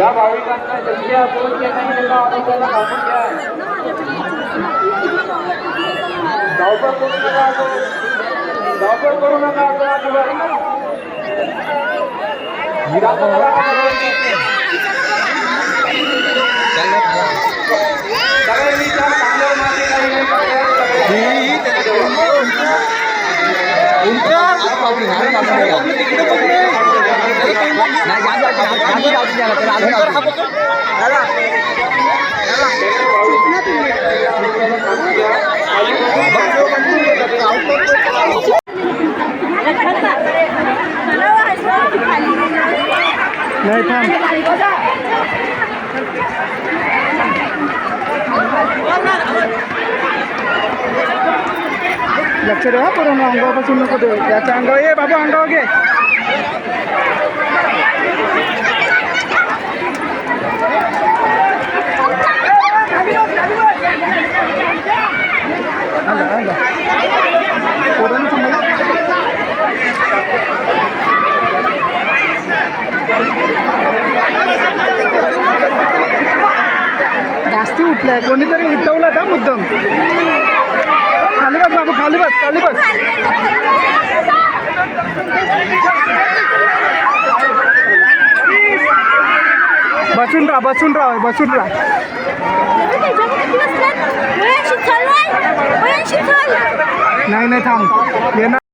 या भाविकांना शक्य असेल की नाही त्यांना आनंदाला कापून घ्या धावपळ करू नका धावपळ करू नका करा. सगळ्यांनी मातीला हे करायला नाही थांब लक्ष द्या पूर्ण अंगापासून नको देऊ त्याच्या अंगावर ये बाबू अंगावर घे उठलाय. कोणीतरी उठवला का मुद्दाम? खाली बस बाबू खाली बस खाली बस. बसून राहा बसून राहा बसून राहा. नाही नाही थांब. येणार